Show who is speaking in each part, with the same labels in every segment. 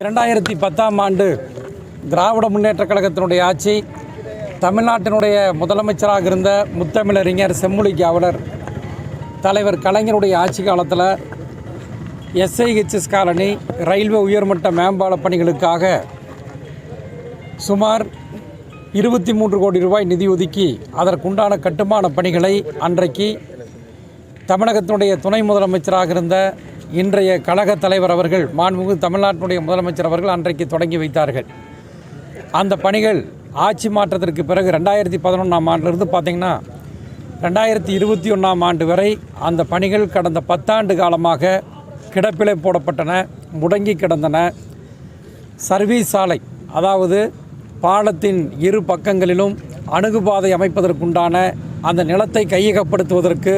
Speaker 1: இரண்டாயிரத்தி பத்தாம் ஆண்டு திராவிட முன்னேற்றக் கழகத்தினுடைய ஆட்சி தமிழ்நாட்டினுடைய முதலமைச்சராக இருந்த முத்தமிழறிஞர் செம்மொழி காவலர் தலைவர் கலைஞருடைய ஆட்சி காலத்தில் எஸ்ஐஹெச்எஸ் காலனி ரயில்வே உயர்மட்ட மேம்பால பணிகளுக்காக சுமார் இருபத்தி மூன்று கோடி ரூபாய் நிதி ஒதுக்கி அதற்குண்டான கட்டுமான பணிகளை அன்றைக்கு தமிழகத்தினுடைய துணை முதலமைச்சராக இருந்த இன்றைய கழக தலைவர் அவர்கள் மாண்புமிகு தமிழ்நாட்டினுடைய முதலமைச்சர் அவர்கள் அன்றைக்கு தொடங்கி வைத்தார்கள். அந்த பணிகள் ஆட்சி மாற்றத்திற்கு பிறகு ரெண்டாயிரத்தி பதினொன்றாம் ஆண்டிலிருந்து பார்த்திங்கன்னா ரெண்டாயிரத்தி இருபத்தி ஒன்றாம் ஆண்டு வரை அந்த பணிகள் கடந்த பத்தாண்டு காலமாக கிடப்பிலை போடப்பட்டன முடங்கி கிடந்தன. சர்வீஸ் சாலை அதாவது பாலத்தின் இரு பக்கங்களிலும் அணுகுபாதை அமைப்பதற்குண்டான அந்த நிலத்தை கையகப்படுத்துவதற்கு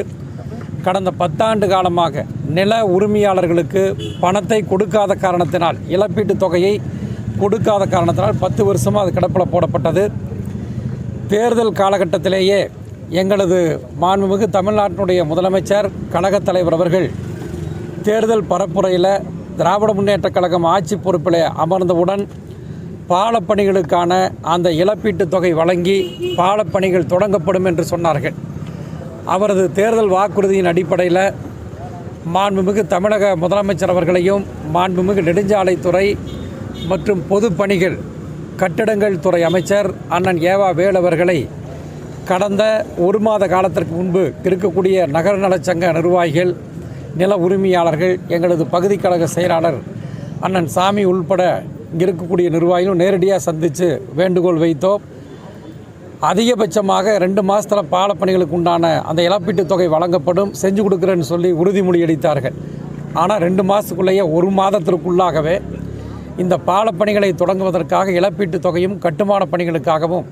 Speaker 1: கடந்த பத்தாண்டு காலமாக நில உரிமையாளர்களுக்கு பணத்தை கொடுக்காத காரணத்தினால் இழப்பீட்டுத் தொகையை கொடுக்காத காரணத்தினால் பத்து வருஷமாக அது கிடப்பில் போடப்பட்டது. தேர்தல் காலகட்டத்திலேயே எங்களது மாண்புமிகு தமிழ்நாட்டினுடைய முதலமைச்சர் கழகத் தலைவர் அவர்கள் தேர்தல் பரப்புரையில் திராவிட முன்னேற்றக் கழகம் ஆட்சி பொறுப்பில் அமர்ந்தவுடன் பாலப்பணிகளுக்கான அந்த இழப்பீட்டுத் தொகை வழங்கி பாலப்பணிகள் தொடங்கப்படும் என்று சொன்னார்கள். அவரது தேர்தல் வாக்குறுதியின் அடிப்படையில் மாண்புமிகு தமிழக முதலமைச்சர் அவர்களையும் மாண்புமிகு நெடுஞ்சாலைத்துறை மற்றும் பொதுப்பணிகள் கட்டிடங்கள் துறை அமைச்சர் அண்ணன் ஏவா வேல் அவர்களை கடந்த ஒரு மாத காலத்திற்கு முன்பு இருக்கக்கூடிய நகர நலச்சங்க நிர்வாகிகள் நில உரிமையாளர்கள் எங்களது பகுதி கழக செயலாளர் அண்ணன் சாமி உள்பட இங்கே இருக்கக்கூடிய நிர்வாகிகளும் நேரடியாக சந்தித்து வேண்டுகோள் வைத்தோம். அதிகபட்சமாக ரெண்டு மாதத்தில் பாலப்பணிகளுக்கு உண்டான அந்த இழப்பீட்டுத் தொகை வழங்கப்படும். செஞ்சு கொடுக்குறேன்னு சொல்லி உறுதிமொழி அளித்தார்கள். ஆனால் ரெண்டு மாதத்துக்குள்ளேயே ஒரு மாதத்திற்குள்ளாகவே இந்த பாலப்பணிகளை தொடங்குவதற்காக இழப்பீட்டுத் தொகையும் கட்டுமான பணிகளுக்காகவும்